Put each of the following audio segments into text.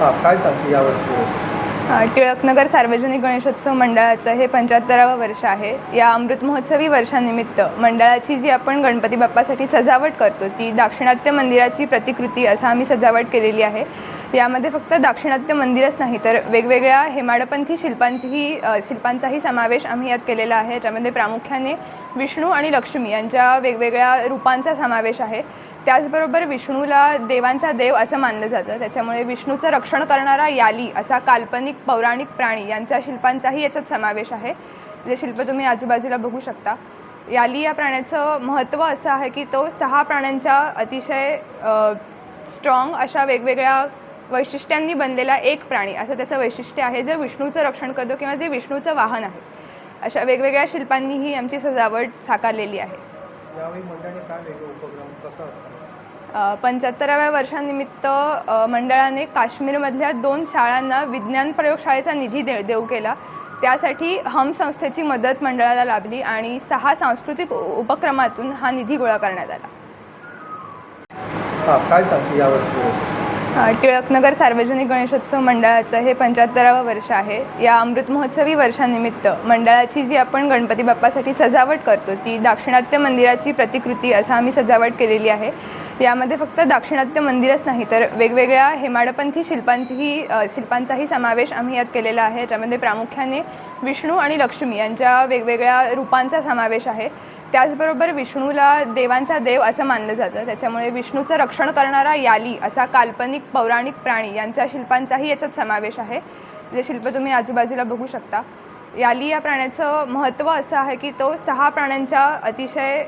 हां काय सांगशील यावर्षी अ, टिळकनगर सार्वजनिक गणेशोत्सव मंडळाचं हे पंच्याहत्तरावं वर्ष आहे. या अमृत महोत्सवी वर्षानिमित्त मंडळाची जी आपण गणपती बाप्पासाठी सजावट करतो ती दाक्षिणात्य मंदिराची प्रतिकृती असं आम्ही सजावट केलेली आहे. यामध्ये फक्त दाक्षिणात्य मंदिरच नाही तर वेगवेगळ्या हेमाडपंथी शिल्पांचीही शिल्पांचाही समावेश आम्ही यात केलेला आहे. याच्यामध्ये प्रामुख्याने विष्णू आणि लक्ष्मी यांच्या वेगवेगळ्या रूपांचा समावेश आहे. त्याचबरोबर विष्णूला देवांचा देव असं मानलं जातं. त्याच्यामुळे विष्णूचं रक्षण करणारा याली असा काल्पनिक पौराणिक प्राणी यांच्या शिल्पांचाही याच्यात समावेश आहे. जे शिल्प तुम्ही आजूबाजूला बघू शकता. याली या प्राण्याचं महत्त्व असं आहे की तो सहा प्राण्यांच्या अतिशय स्ट्रॉंग अशा वेगवेगळ्या वैशिष्ट्यांनी बनलेला एक प्राणी. असं त्याचं वैशिष्ट्य आहे जे विष्णूचं रक्षण करतो किंवा जे विष्णूचं वाहन आहे. अशा वेगवेगळ्या शिल्पांनीही आमची सजावट साकारलेली आहे. यावेळी मंडळाने काय वेगळे उपक्रम कसा असतो? अ, पंच्याहत्तराव्या वर्षानिमित्त मंडळाने काश्मीरमधल्या दोन शाळांना विज्ञान प्रयोगशाळेचा निधी दे देऊ केला. त्यासाठी हम संस्थेची मदत मंडळाला लाभली आणि सहा सांस्कृतिक उपक्रमातून हा निधी गोळा करण्यात आला. काय सांगशील यावर्षी टिळकनगर सार्वजनिक गणेशोत्सव मंडळाचं हे पंच्याहत्तरावं वर्ष आहे. या अमृत महोत्सवी वर्षानिमित्त मंडळाची जी आपण गणपती बाप्पासाठी सजावट करतो ती दाक्षिणात्य मंदिराची प्रतिकृती असं आम्ही सजावट केलेली आहे. यामध्ये फक्त दाक्षिणात्य मंदिरच नाही तर वेगवेगळ्या हेमाडपंथी शिल्पांचीही शिल्पांचाही समावेश आम्ही यात केलेला आहे. याच्यामध्ये प्रामुख्याने विष्णू आणि लक्ष्मी यांच्या वेगवेगळ्या रूपांचा समावेश आहे. त्याचबरोबर विष्णूला देवांचा देव असं मानलं जातं. त्याच्यामुळे विष्णूचं रक्षण करणारा याली असा काल्पनिक पौराणिक प्राणी यांच्या शिल्पांचाही याच्यात समावेश आहे. जे शिल्प तुम्ही आजूबाजूला बघू शकता. याली या प्राण्याचं महत्त्व असं आहे की तो सहा प्राण्यांच्या अतिशय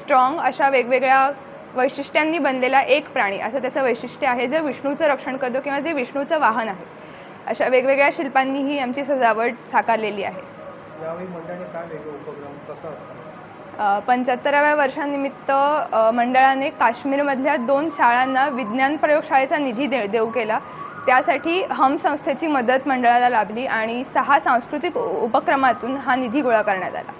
स्ट्रॉंग अशा वेगवेगळ्या वैशिष्ट्यांनी बनलेला एक प्राणी. असं त्याचं वैशिष्ट्य आहे जे विष्णूचं रक्षण करतो किंवा जे विष्णूचं वाहन आहे. अशा वेगवेगळ्या शिल्पांनीही आमची सजावट साकारलेली आहे. यावेळी मंडळाने काय वेगळं उपक्रम कसा असतो? पंच्याहत्तराव्या वर्षानिमित्त मंडळाने काश्मीरमधल्या दोन शाळांना विज्ञान प्रयोगशाळेचा निधी दे देऊ केला. त्यासाठी हम संस्थेची मदत मंडळाला लाभली आणि सहा सांस्कृतिक उपक्रमातून हा निधी गोळा करण्यात आला.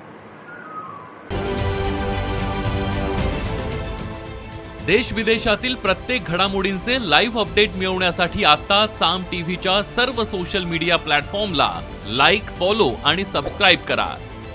देश विदेशातील प्रत्येक घडामोडींचे लाईव्ह अपडेट मिळवण्यासाठी आता साम टीव्हीच्या सर्व सोशल मीडिया प्लॅटफॉर्मला लाईक फॉलो आणि सबस्क्राईब करा.